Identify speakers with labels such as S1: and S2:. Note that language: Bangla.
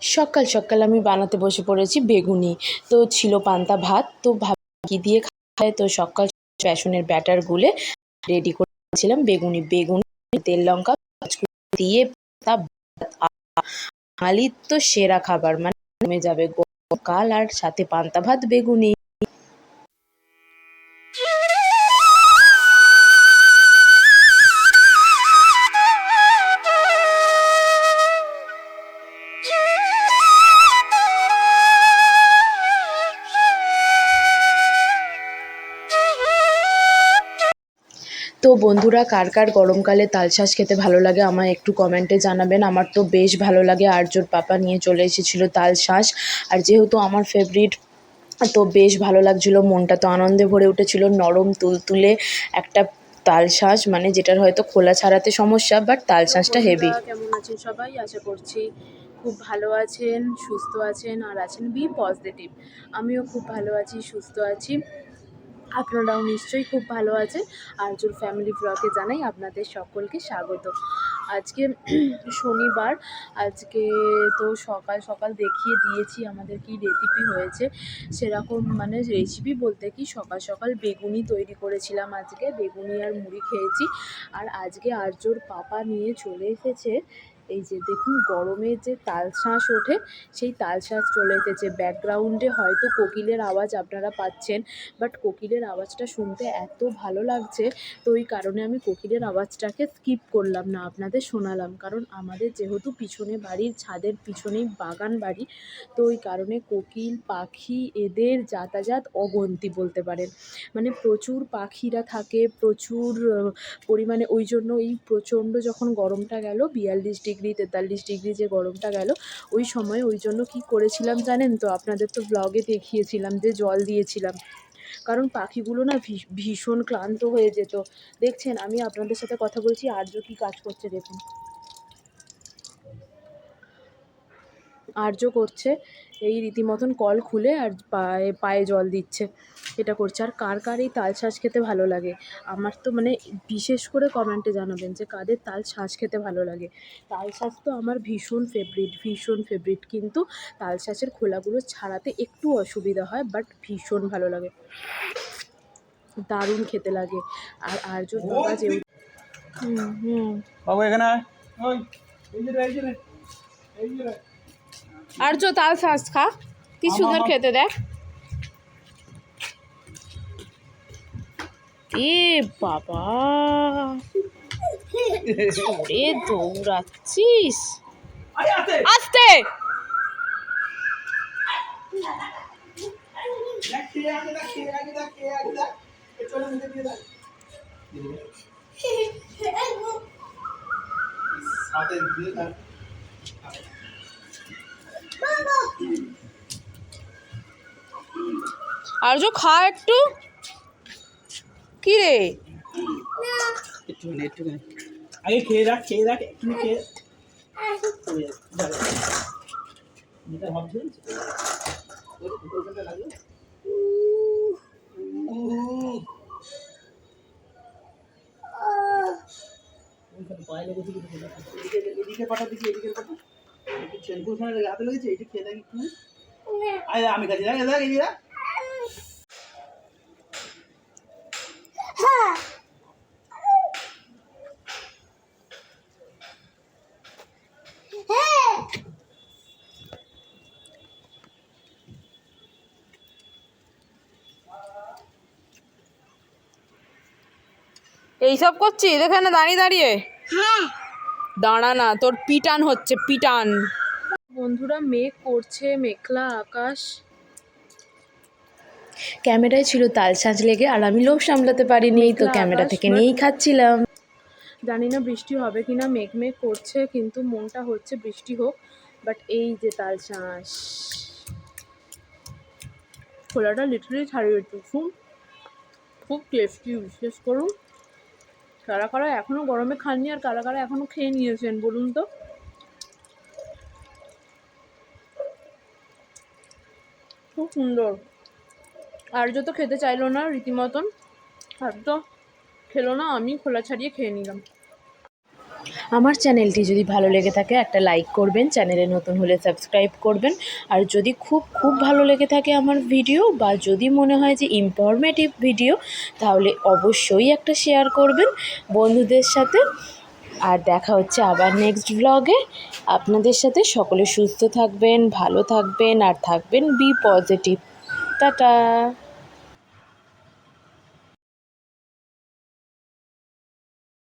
S1: সকাল সকাল আমি বানাতে বসে পড়েছি বেগুনি। তো ছিল পান্তা ভাত, তো ভাবি দিয়ে খায় তো সকাল বেসনের ব্যাটার গুলে রেডি করেছিলাম বেগুনি। বেগুনি, তেল লঙ্কা দিয়ে তা তো সেরা খাবার। মানে কমে যাবে কাল, আর সাথে পান্তা ভাত, বেগুনি। তো বন্ধুরা কার কার গরমকালে তালশাঁস খেতে ভালো লাগে আমায় একটু কমেন্টে জানাবেন। আমার তো বেশ ভালো লাগে। আর্যর পাপা নিয়ে চলে এসেছিল তালশাঁস আর যেহেতু আমার ফেভারিট তো বেশ ভালো লাগছিল। মনটা তো আনন্দে ভরে উঠেছিল। নরম তুলতুলে একটা তালশাঁস মানে যেটার হয়তো খোলা ছাড়াতে সমস্যা বাট তালশাঁসটা হেভি।
S2: কেমন আছেন সবাই? আশা করছি খুব ভালো আছেন সুস্থ আছেন আর আছেন বি পজিটিভ আমিও খুব ভালো আছি সুস্থ আছি। আপনারাও নিশ্চয়ই খুব ভালো আছেন। আরজুর ফ্যামিলি ব্লগে জানাই আপনাদের সকলকে স্বাগত। আজকে শনিবার, আজকে তো সকাল সকাল দেখিয়ে দিয়েছি আমাদের কি রেসিপি হয়েছে। সেরকম মানে রেসিপি বলতে কি, সকাল সকাল বেগুনি তৈরি করেছিলাম আজকে, বেগুনি আর মুড়ি খেয়েছি। আর আজকে আর্যর পাপা নিয়ে চলে এসেছে এই যে দেখুন, গরমে যে তালশাঁস ওঠে, সেই তালশাঁস চলে এসেছে। ব্যাকগ্রাউন্ডে হয়তো কোকিলের আওয়াজ আপনারা পাচ্ছেন বাট কোকিলের আওয়াজটা শুনতে এত ভালো লাগছে, তো ওই কারণে আমি কোকিলের আওয়াজটাকে স্কিপ করলাম না, আপনাদের শোনালাম। কারণ আমাদের যেহেতু পিছনে বাড়ির ছাদের পিছনেই বাগান বাড়ি, তো ওই কারণে কোকিল, পাখি এদের যাতায়াত অগন্তি বলতে পারেন। মানে প্রচুর পাখিরা থাকে, প্রচুর পরিমাণে ওই জন্য এই প্রচণ্ড যখন গরমটা গেল, বিয়াল্লিশ ডিগ্রি তেতাল্লিশ ডিগ্রি যে গরমটা গেল, ওই সময় ওই জন্য কী করেছিলাম জানেন তো? আপনাদের তো ব্লগে দেখিয়েছিলাম যে জল দিয়েছিলাম। কারণ পাখিগুলো না ভীষ- ভীষণ ক্লান্ত হয়ে যেত। দেখছেন, আমি আপনাদের সাথে কথা বলছি, আর্য কী কাজ করছে দেখুন। আর্য করছে এই রীতিমতন কল খুলে আর পায়ে পায়ে জল দিচ্ছে। এটা করছে। আর কার কার এই তাল শাঁস খেতে ভালো লাগে? আমার তো মানে বিশেষ করে কমেন্টে জানাবেন যে কাদের তাল শাঁস খেতে ভালো লাগে? তাল শাঁস তো আমার ভীষণ ফেভারিট ভীষণ ফেভারিট কিন্তু তাল শাঁসের খোলাগুলো ছাড়াতে একটু অসুবিধা হয় বাট ভীষণ ভালো লাগে। দারুণ খেতে লাগে। আর আর্য বাবা যে হুম হুম।
S3: বাবু এখানে এই যে রে, এই যে এই যে রে।
S2: আর্য তাল শাঁস খা কি সুন্দর খেতে দেখ। এ বাবা ওরে দৌড়াচ্ছিস।
S3: আস্তে।
S2: আস্তে।
S3: দেখ, খেয়ে আগে দেখ, খেয়ে আগে দেখ, খেয়ে আগে দেখ। এ চলে মুখে দিয়ে দেখ।
S2: আর্য খা একটু কি রে।
S3: আগে খেয়ে রাখ খেয়ে রাখ খেয়ে পাঠা এদিকে পাঠা একটু শ্যাম্পুর হাতে লেগেছে? এটা খেয়ে দেখ একটু আয় আমি কাছে দেখ দেখ এই যে
S2: এইসব করছিস? এখানে দাঁড়িয়ে দাঁড়িয়ে। দাঁড়া না তোর পিটান হচ্ছে পিটান। বন্ধুরা মেঘ করছে মেঘলা আকাশ।
S1: ক্যামেরায় ছিল তালশাঁস লেগে আর আমি লোভ সামলাতে পারিনি তো ক্যামেরা থেকে নিয়েই খাচ্ছিলাম।
S2: জানি না বৃষ্টি হবে কি না মেঘ মেঘ করছে কিন্তু মনটা হচ্ছে বৃষ্টি হোক বাট এই যে তাল শাঁস খোলাটা লিটারেলি ছাড়িয়ে একটু খুব খুব টেস্টি বিশেষ করুন। কারা কারা এখনও গরমে খাননি আর কারা কারা এখনও খেয়ে নিয়েছেন বলুন তো। খুব সুন্দর। আর্য তো খেতে চাইলো না রীতিমতন, আর তো খেলো না, আমি খোলা ছাড়িয়ে খেয়ে নিলাম। আমার চ্যানেলটি যদি ভালো লেগে থাকে, একটা লাইক করবেন, চ্যানেলে নতুন হলে সাবস্ক্রাইব করবেন। আর যদি খুব খুব ভালো লেগে থাকে আমার ভিডিও, বা যদি মনে হয় যে ইনফরমেটিভ ভিডিও, তাহলে অবশ্যই একটা শেয়ার করবেন বন্ধুদের সাথে। আর দেখা হচ্ছে আবার নেক্সট ব্লগে আপনাদের সাথে সকলে সুস্থ থাকবেন, ভালো থাকবেন, আর থাকবেন বি পজিটিভ টাটা!